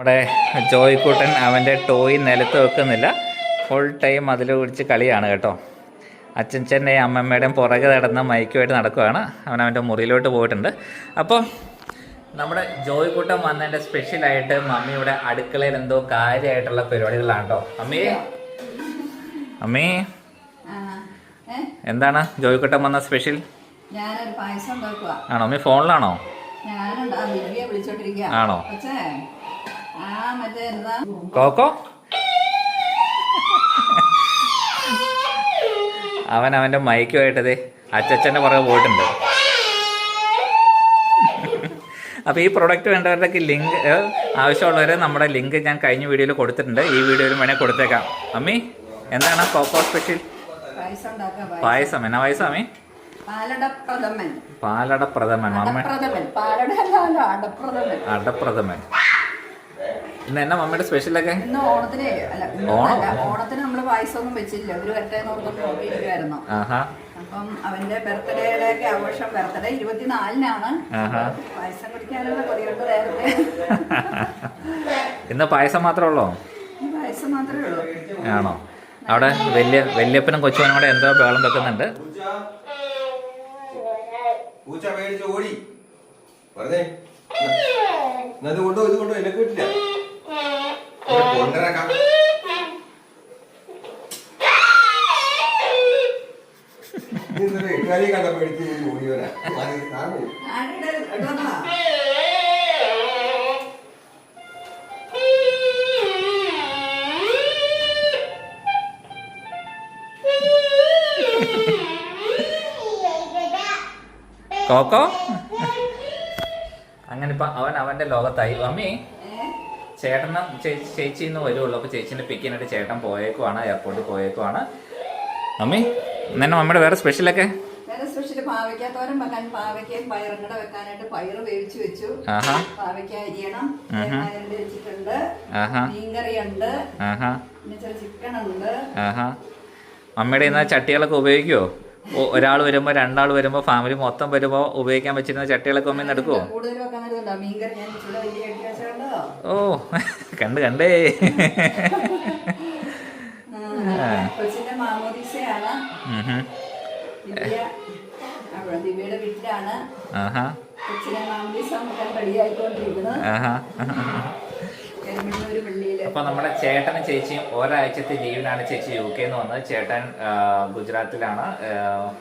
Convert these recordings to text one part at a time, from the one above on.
നമ്മുടെ ജോയിക്കൂട്ടൻ അവന്റെ ടോയ് നിലത്ത് വെക്കുന്നില്ല. ഫുൾ ടൈം അതിൽ കുടിച്ച് കളിയാണ് കേട്ടോ. അച്ഛൻ അച്ഛന്റെയും അമ്മമ്മയുടെയും പുറകെ നടന്ന് മൈക്കുമായിട്ട് നടക്കുകയാണ് അവൻ അവന്റെ മുറിയിലോട്ട് പോയിട്ടുണ്ട്. അപ്പോൾ നമ്മുടെ ജോയിക്കൂട്ടൻ വന്നതിന്റെ സ്പെഷ്യലായിട്ട് മമ്മിയുടെ അടുക്കളയിൽ എന്തോ കാര്യമായിട്ടുള്ള പരിപാടികളാണ് കേട്ടോ. അമ്മേ. അമ്മേ. എന്താണ് ജോയിക്കൂട്ടൻ വന്ന സ്പെഷ്യൽ ആണോ? അമ്മേ ഫോണിലാണോ? ആണോ? കോക്കോ? അവൻ അവന്റെ മൈക്കുമായിട്ടത് അച്ചച്ചന്റെ പുറകെ പോയിട്ടുണ്ട്. അപ്പോൾ ഈ പ്രൊഡക്റ്റ് വേണ്ടവരുടെ ലിങ്ക് ആവശ്യമുള്ളവർ നമ്മുടെ ലിങ്ക് ഞാൻ കഴിഞ്ഞ വീഡിയോയിൽ കൊടുത്തിട്ടുണ്ട്. ഈ വീഡിയോയിൽ വേണേൽ കൊടുത്തേക്കാം. അമ്മി എന്താണ് കോക്കോ സ്പെഷ്യൽ പായസം. എന്നാ പായസം അമ്മി? പാലട പ്രഥമൻ പാലട പ്രഥമൻ മമ്മ അടപ്രഥമൻ പാലട അല്ലല്ലോ അടപ്രഥമൻ അടപ്രഥമൻ ഇന്ന് എന്നാ മമ്മിയുടെ സ്പെഷ്യലൊക്കെ ഇന്ന് ഓണത്തിന് അല്ല ഇന്നല്ല ഓണത്തിന് നമ്മൾ പായസം ഒന്നും വെച്ചില്ല ഒരു വരട്ടേന്ന് ഓർത്ത് നോക്കിയിരിക്കുമായിരുന്നു ആഹാ. അപ്പം അവന്റെ ബർത്ത്ഡേയുടെ ഒക്കെ ആഘോഷം ബർത്ത്ഡേ ഇരുപത്തിനാലിനാണ്. ആഹാ. പായസം കുടിക്കാനുള്ള കൊതിയുണ്ട് നേരത്തെ. ഇന്ന് പായസം മാത്രമേ ഉള്ളോ? ഈ പായസം മാത്രമേ ഉള്ളൂ. ആണോ? അവിടെ വലിയ വല്യപ്പനും കൊച്ചുവനും കൂടെ എന്തോ ബഹളം വെക്കുന്നുണ്ട്. പൂച്ച പേടിച്ച് ഓടി. വെറുതെ ഇത് കൊണ്ടോ ഇത് കൊണ്ടോ എന്നെ കിട്ടില്ല. കോക്കോ? അങ്ങനെ ഇപ്പൊ അവൻ അവന്റെ ലോകത്തായി. അമ്മി? ചേട്ടനും ചേച്ചി ഇന്ന് വരുള്ളൂ. അപ്പൊ ചേച്ചിനെ പിക്ക് ചെയ്യാനായിട്ട് ചേട്ടൻ പോയേക്കുവാണ് എയർപോർട്ടിൽ പോയേക്കുവാണ്. അമ്മി എന്നെ മമ്മിയുടെ വേറെ സ്പെഷ്യലൊക്കെ സ്പെഷ്യൽ ഒക്കെ വെക്കാൻ പാവയ്ക്കയും പയറും കൂടെ വെക്കാനായിട്ട് പയറ് വേവിച്ച് വെച്ചു. പാവയ്ക്ക അരിയണം. വെച്ചിട്ടുണ്ട്. മീൻകറി ഉണ്ട് പിന്നെ ചിക്കൻ ഉണ്ട്. മമ്മിയുടെ ഇന്ന് ചട്ടികളൊക്കെ ഉപയോഗിക്കുമോ ഒരാൾ വരുമ്പോൾ രണ്ടാൾ വരുമ്പോൾ ഫാമിലി മൊത്തം വരുമ്പോൾ ഉപയോഗിക്കാൻ വെച്ചിരുന്ന ചട്ടികളൊക്കെ ഒന്നും എടുക്കുമോ ഓ കണ്ട് കണ്ടേ. ദിവ്യയുടെ വീട്ടിലാണ്. ആഹാ. കൊച്ചിനെ മാമോദീസ റെഡിയായിക്കൊണ്ടിരിക്കുന്നത് അപ്പൊ നമ്മുടെ ചേട്ടനും ചേച്ചിയും ഒരാഴ്ചത്തെ ലീവിലാണ് ചേച്ചി യു കെന്ന് വന്നത്. ചേട്ടൻ ഗുജറാത്തിലാണ്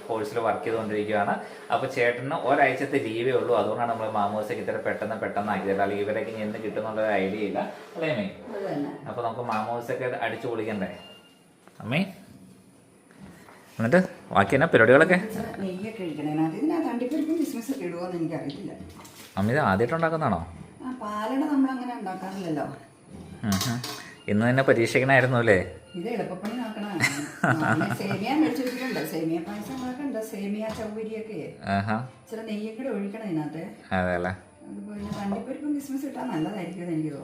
കോഴ്സിൽ വർക്ക് ചെയ്തുകൊണ്ടിരിക്കുകയാണ്. അപ്പൊ ചേട്ടന് ഒരാഴ്ചത്തെ ലീവേ ഉള്ളൂ. അതുകൊണ്ടാണ് നമ്മൾ മാമോസയ്ക്ക് ഇത്ര പെട്ടെന്ന് പെട്ടെന്ന് ആക്കിയത്. അല്ലെങ്കിൽ ഇവരൊക്കെ ഇനി എന്ത് കിട്ടുന്നുള്ള ഒരു ഐഡിയ ഇല്ല. അല്ലേ മേ അത് തന്നെ അപ്പൊ നമുക്ക് മാമോസൊക്കെ അടിച്ചു പൊളിക്കണ്ടേ? അമ്മേ? എന്നിട്ട് ബാക്കി എന്നാ പരിപാടികളൊക്കെ? അമ്മ ഇത് ആദ്യമായിട്ട് ഉണ്ടാക്കുന്നതാണോ? ആ പാലട നമ്മൾ അങ്ങനെ ഉണ്ടാക്കാറില്ലല്ലോ. ഇന്ന് തന്നെ പരീക്ഷിക്കണമായിരുന്നു അല്ലേ? ഇത് എളുപ്പപ്പണി നോക്കണം സേമിയ മേടിച്ചു വെച്ചിട്ടുണ്ട്. സേമിയ പായസം ഉണ്ടാക്കണ്ട സേമിയ ചൗവരിയൊക്കെ. ആഹാ. ഇച്ചിരി നെയ്യൊക്കെ കൂടെ ഒഴിക്കണം ഇതിനകത്ത്. അതെ അല്ലേ അതുപോലെ അണ്ടിപ്പരിപ്പും ബിസിനസ് ഇട്ടാൽ നല്ലതായിരിക്കും എന്ന് എനിക്ക്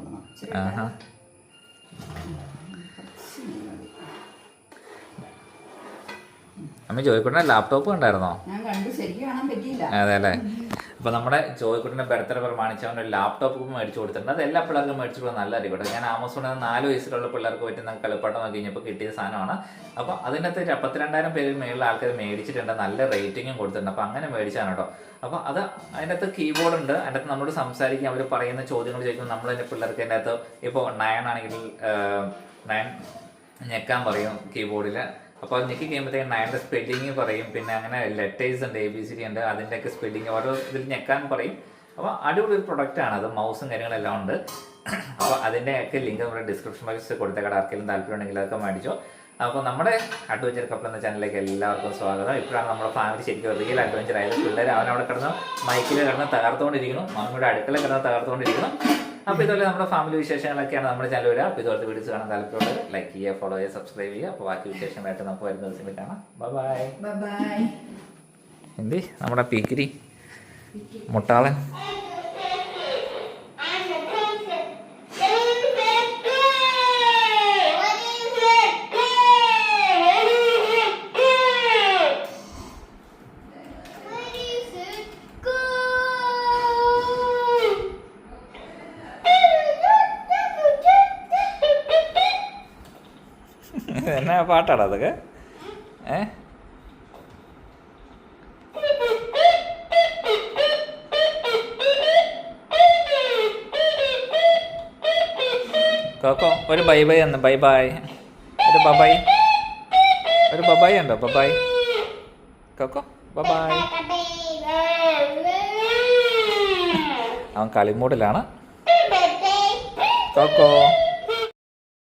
അമ്മ ജോയിക്കുട്ടിന്റെ ലാപ്ടോപ്പ് കണ്ടായിരുന്നോ? ഞാൻ കണ്ടു. ശരിക്കും കാണാൻ പറ്റിയില്ല. അതെ അല്ലേ അപ്പൊ നമ്മുടെ ജോയിക്കുട്ടിന്റെ ബർത്ത്ഡേ പ്രമാണിച്ച് അവന്റെ ലാപ്ടോപ്പ് മേടിച്ചു കൊടുത്തിട്ടുണ്ട്. അത് എല്ലാ പിള്ളേർക്കും മേടിച്ചു കൊടുത്താൽ നല്ല കേട്ടോ ഞാൻ ആമസോണിൽ നിന്ന് നാല് വയസ്സിലുള്ള പിള്ളേർക്ക് പറ്റുന്ന കളിപ്പാട്ടം നോക്കി കഴിഞ്ഞപ്പോൾ കിട്ടിയ സാധനമാണ്. അപ്പൊ അതിനകത്ത് പത്തിരണ്ടായിരം പേര് മേളിൽ ആൾക്കാർ മേടിച്ചിട്ടുണ്ട്. നല്ല റേറ്റിംഗും കൊടുത്തിട്ടുണ്ട്. അപ്പൊ അങ്ങനെ മേടിച്ചാണ് കേട്ടോ. അപ്പൊ അത് അതിനകത്ത് കീബോർഡ് ഉണ്ട്. അതിനകത്ത് നമ്മളോട് സംസാരിക്കും. അവർ പറയുന്ന ചോദ്യങ്ങൾ ചോദിക്കുമ്പോൾ നമ്മൾ തന്നെ പിള്ളേർക്ക് അതിന്റെ അകത്ത് ഇപ്പോൾ നയൻ ആണെങ്കിൽ നയൻ ഞെക്കാൻ പറയും കീബോർഡിൽ അപ്പോൾ എനിക്ക് കഴിയുമ്പോഴത്തേക്ക് നയന്റെ സ്പെല്ലിങ് പറയും പിന്നെ അങ്ങനെ ലെറ്റേഴ്സ് ഉണ്ട് എ ബി സി ഡി ഉണ്ട് അതിന്റെയൊക്കെ സ്പെല്ലിങ് ഓരോ ഇതിൽ ഞെക്കാൻ പറയും. അപ്പോൾ അടിപൊളി ഒരു പ്രൊഡക്റ്റാണ് അത് മൗസും കാര്യങ്ങളെല്ലാം ഉണ്ട്. അപ്പോൾ അതിന്റെയൊക്കെ ലിങ്ക് നമ്മുടെ ഡിസ്ക്രിപ്ഷൻ ബോക്സിൽ കൊടുത്തേക്കാട് ആർക്കെങ്കിലും താല്പര്യം ഉണ്ടെങ്കിൽ അതൊക്കെ മേടിച്ചോ. അപ്പോൾ നമ്മുടെ അഡ്വഞ്ചർ കപ്പിൾ എന്ന ചാനലിലേക്ക് എല്ലാവർക്കും സ്വാഗതം. ഇപ്പോഴാണ് നമ്മുടെ ഫാമിലി ശരിക്കും റിയൽ അഡ്വഞ്ചർ ആയത്. പിള്ളേർ അവനവിടെ കിടന്ന് മൈക്കിൽ കിടന്ന് തകർത്തുകൊണ്ടിരിക്കുന്നു. മമ്മിയുടെ അടുക്കള കിടന്ന് തകർത്തുകൊണ്ടിരിക്കുന്നു. അപ്പോൾ ഇതുപോലെ നമ്മുടെ ഫാമിലി വിശേഷങ്ങളൊക്കെയാണ് നമ്മുടെ ചാനൽ വരിക അപ്പൊ ഇതുപോലത്തെ വീഡിയോസ് കാണാൻ താല്പര്യമുള്ളത് ലൈക്ക് ചെയ്യുക ഫോളോ ചെയ്യുക സബ്സ്ക്രൈബ് ചെയ്യുക. അപ്പൊ ബാക്കി വിശേഷങ്ങളായിട്ട് നമുക്ക് വരുന്ന ദിവസം കാണാം. ബൈ ബൈ എന്തി? നമ്മുടെ പീക്കിരി. മുട്ടാളൻ. എന്നാ പാട്ടാടാ അതൊക്കെ? ഏ? കോക്കോ ഒരു ബൈ ബൈ എന്ന് ബൈ ബൈ. ഒരു ബബായ് ഒരു ബബായ് ഉണ്ടോ? ബബായ് കോക്കോ ബബായ് അവൻ കളിമൂടിലാണ്. കോക്കോ.